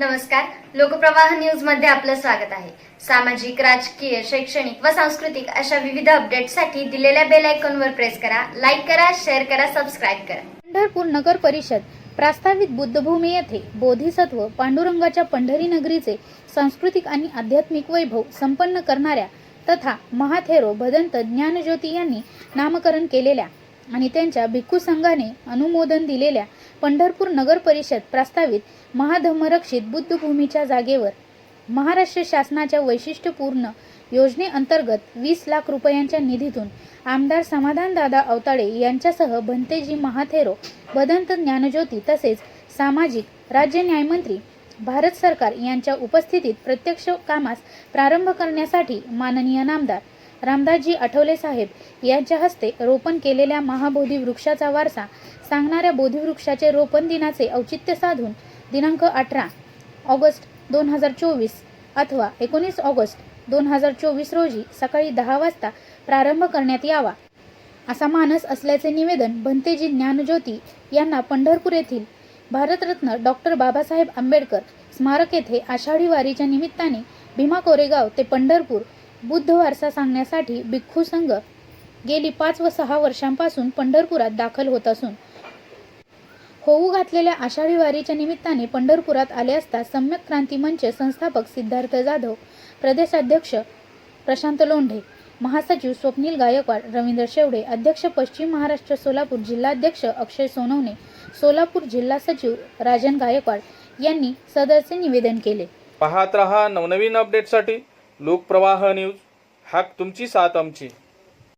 नमस्कार. लोकप्रवाह न्यूजमध्ये आपलं स्वागत आहे. सामाजिक राजकीय शैक्षणिक व सांस्कृतिक अशा विविध अपडेटसाठी दिलेल्या बेल आयकॉनवर प्रेस करा लाईक करा शेअर करा सबस्क्राईब करा. पंढरपूर नगर परिषद प्रास्तावित बुद्धभूमी येथे बोधिसत्व पांडुरंगाच्या पंढरी नगरीचे सांस्कृतिक आणि आध्यात्मिक वैभव संपन्न करणाऱ्या तथा महाथेरो भदंत ज्ञानज्योती यांनी नामकरण केलेल्या आणि त्यांच्या भिक्खू संघाने अनुमोदन दिलेल्या पंढरपूर नगर परिषद प्रस्तावित महाधर्मरक्षित बुद्धभूमीच्या जागेवर महाराष्ट्र शासनाच्या वैशिष्ट्यपूर्ण योजनेअंतर्गत वीस लाख रुपयांच्या निधीतून आमदार समाधानदादा अवताळे यांच्यासह भंतेजी महाथेरो भदंत ज्ञानज्योती तसेच सामाजिक राज्य न्यायमंत्री भारत सरकार यांच्या उपस्थितीत प्रत्यक्ष कामास प्रारंभ करण्यासाठी माननीय नामदार रामदासजी आठवले साहेब यांच्या हस्ते रोपण केलेल्या महाबोधी वृक्षाचा वारसा सांगणाऱ्या बोधिवृक्षाचे रोपण दिनाचे औचित्य साधून दिनांक अठरा ऑगस्ट दोन हजार चोवीस अथवा एकोणीस ऑगस्ट दोन हजार चोवीस रोजी सकाळी दहा वाजता प्रारंभ करण्यात यावा. असा मानस असल्याचे निवेदन भंतेजी ज्ञानज्योती यांना पंढरपूर येथील भारतरत्न डॉक्टर बाबासाहेब आंबेडकर स्मारक येथे आषाढी वारीच्या निमित्ताने भीमा कोरेगाव ते पंढरपूर बुद्ध वारसा सांगण्यासाठी भिक्खू संघ गेली पाच व सहा वर्षांपासून पंढरपुरात दाखल होत असून होऊ घातलेल्या आषाढी वारीच्या निमित्ताने पंढरपुरात आले असता सम्यक क्रांती मंच संस्थापक सिद्धार्थ जाधव प्रदेशाध्यक्ष प्रशांत लोंढे महासचिव स्वप्नील गायकवाड रवींद्र शेवडे अध्यक्ष पश्चिम महाराष्ट्र सोलापूर जिल्हाध्यक्ष अक्षय सोनवणे सोलापूर जिल्हा सचिव राजन गायकवाड यांनी सदरचे निवेदन केले. पाहत रहा नवनवीन अपडेटसाठी लोकप्रवाह न्यूज हाक तुमची साथ आमची.